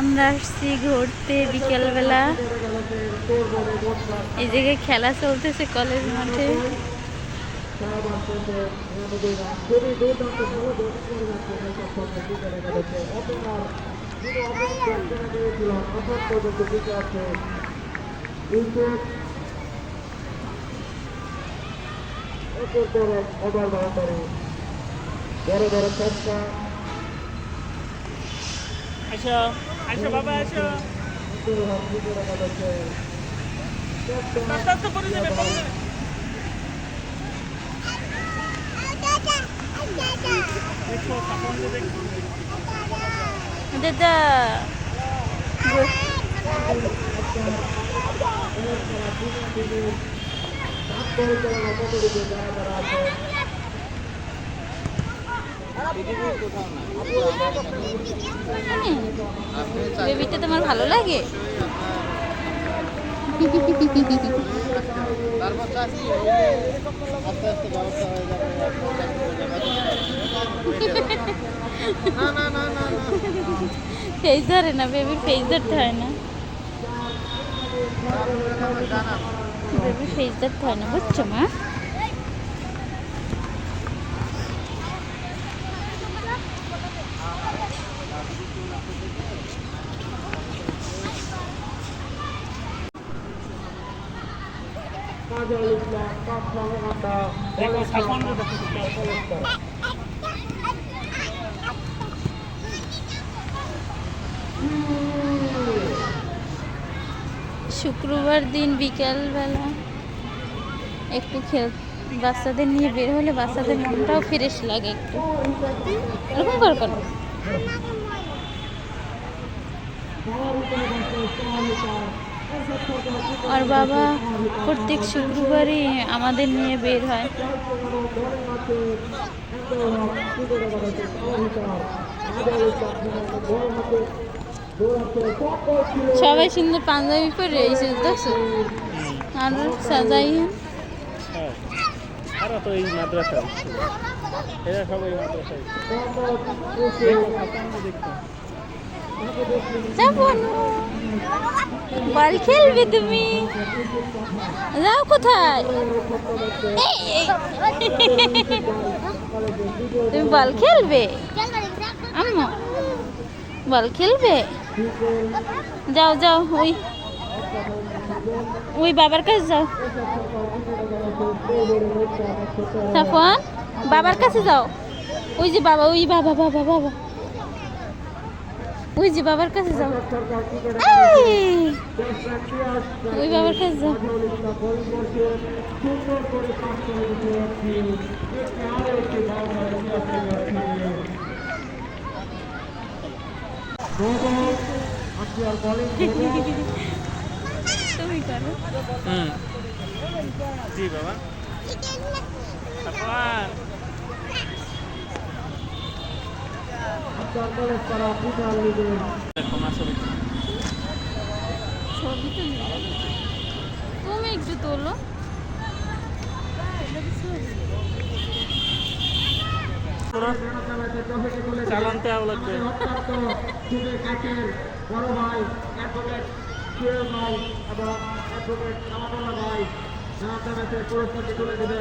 আমরা আসছি ঘুরতে বিকেলবেলা। এই জায়গায় খেলা চলতেছে কলেজ মাঠে। বড় বড় চেষ্টা আসো আসো বাবা আসো। আস্তে আস্তে পড়ে যাবে পড়ে যাবে। দেখো সামনে দাদা। বেবিটা তোমার ভালো লাগে? ফেস ধরে না বেবির ফেস ধরতে হয় না। বেবির ফেস ধরতে হয় না, বুঝছ মা? শুক্রবার দিন বিকালবেলা একটু খেল বাচ্চাদের নিয়ে বের হলে বাচ্চাদের মনটাও ফ্রেশ লাগে একটু এরকম কর আর বাবা প্রত্যেক শুক্রবারই আমাদের নিয়ে বের হয়। সবাই সুন্দর পাঞ্জাবি পরে এসে দেখছ? আর সাজাই হ্যাঁ তো এই মাদ্রাসা। এরা সবাই মাদ্রাসায়। দেখো যাব না। বল খেলবে তুমি? যাও কোথায়। তুমি বল খেলবে? আম্মা বল খেলবে? যাও যাও, ওই। ওই বাবার কাছে যাও। সাফওয়ান, বাবার কাছে যাও। ওই যে বাবা, ওই বাবা বাবা বাবা। ওই যে বাবার কাছে যাও ওই বাবার কাছে যাও তুমি করো হুম জি বাবা ছবি তো। তুমি একটু তোলো চালানতে আও লাগবে বড় ভাই অ্যাডভোকেট শিওর ভাই এবং অ্যাডভোকেট তুলে দেবে